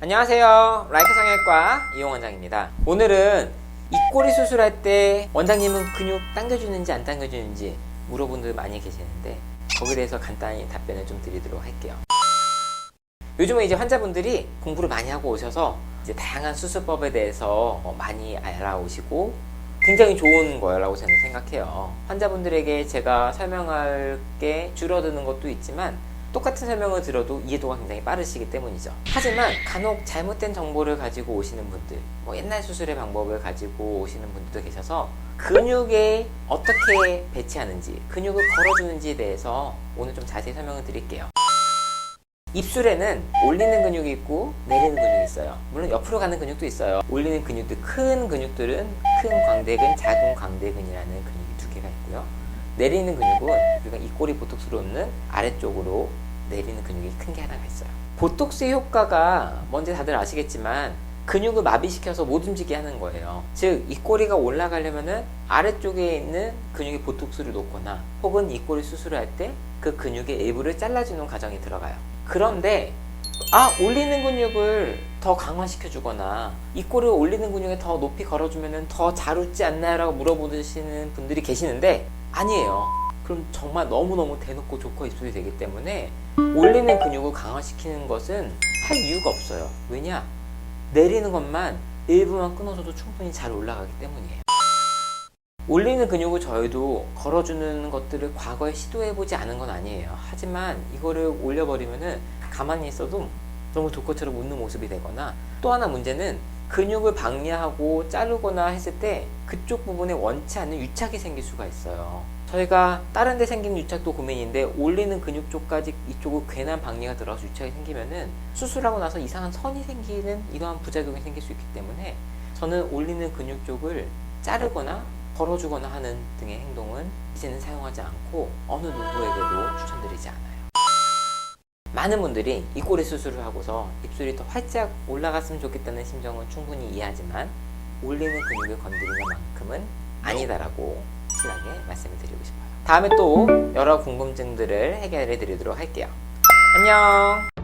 안녕하세요. 라이크 성형외과 이용 원장입니다. 오늘은 입꼬리 수술할 때 원장님은 근육 당겨주는지 안 당겨주는지 물어본 분들 많이 계시는데 거기에 대해서 간단히 답변을 좀 드리도록 할게요. 요즘은 이제 환자분들이 공부를 많이 하고 오셔서 이제 다양한 수술법에 대해서 어, 많이 알아오시고 굉장히 좋은 거라고 저는 생각해요. 환자분들에게 제가 설명할 게 줄어드는 것도 있지만 똑같은 설명을 들어도 이해도가 굉장히 빠르시기 때문이죠. 하지만 간혹 잘못된 정보를 가지고 오시는 분들, 뭐 옛날 수술의 방법을 가지고 오시는 분들도 계셔서 근육에 어떻게 배치하는지, 근육을 걸어주는지에 대해서 오늘 좀 자세히 설명을 드릴게요. 입술에는 올리는 근육이 있고 내리는 근육이 있어요. 물론 옆으로 가는 근육도 있어요. 올리는 근육들, 큰 근육들은 큰 광대근, 작은 광대근이라는 근육이 두 개가 있고요. 내리는 근육은 우리가 입꼬리 보톡스로 놓는 아래쪽으로 내리는 근육이 큰 게 하나가 있어요. 보톡스의 효과가 뭔지 다들 아시겠지만 근육을 마비시켜서 못 움직이게 하는 거예요. 즉, 입꼬리가 올라가려면은 아래쪽에 있는 근육에 보톡스를 놓거나 혹은 입꼬리 수술을 할 때 그 근육의 일부를 잘라주는 과정이 들어가요. 그런데 아 올리는 근육을 더 강화시켜 주거나 입꼬리를 올리는 근육에 더 높이 걸어주면 더 잘 웃지 않나요? 라고 물어보시는 분들이 계시는데 아니에요. 그럼 정말 너무너무 대놓고 조커 입술이 되기 때문에 올리는 근육을 강화시키는 것은 할 이유가 없어요. 왜냐? 내리는 것만 일부만 끊어줘도 충분히 잘 올라가기 때문이에요. 올리는 근육을 저희도 걸어주는 것들을 과거에 시도해보지 않은 건 아니에요. 하지만 이거를 올려버리면은 가만히 있어도 너무 조커처럼 웃는 모습이 되거나 또 하나 문제는 근육을 방해하고 자르거나 했을 때 그쪽 부분에 원치 않는 유착이 생길 수가 있어요. 저희가 다른 데 생긴 유착도 고민인데 올리는 근육 쪽까지 이쪽으로 괜한 방해가 들어가서 유착이 생기면은 수술하고 나서 이상한 선이 생기는 이러한 부작용이 생길 수 있기 때문에 저는 올리는 근육 쪽을 자르거나 걸어주거나 하는 등의 행동은 이제는 사용하지 않고 어느 누구에게도 추천드리지 않아요. 많은 분들이 입꼬리 수술을 하고서 입술이 더 활짝 올라갔으면 좋겠다는 심정은 충분히 이해하지만 올리는 근육을 건드리는 만큼은 아니다라고 확실하게 말씀을 드리고 싶어요. 다음에 또 여러 궁금증들을 해결해 드리도록 할게요. 안녕!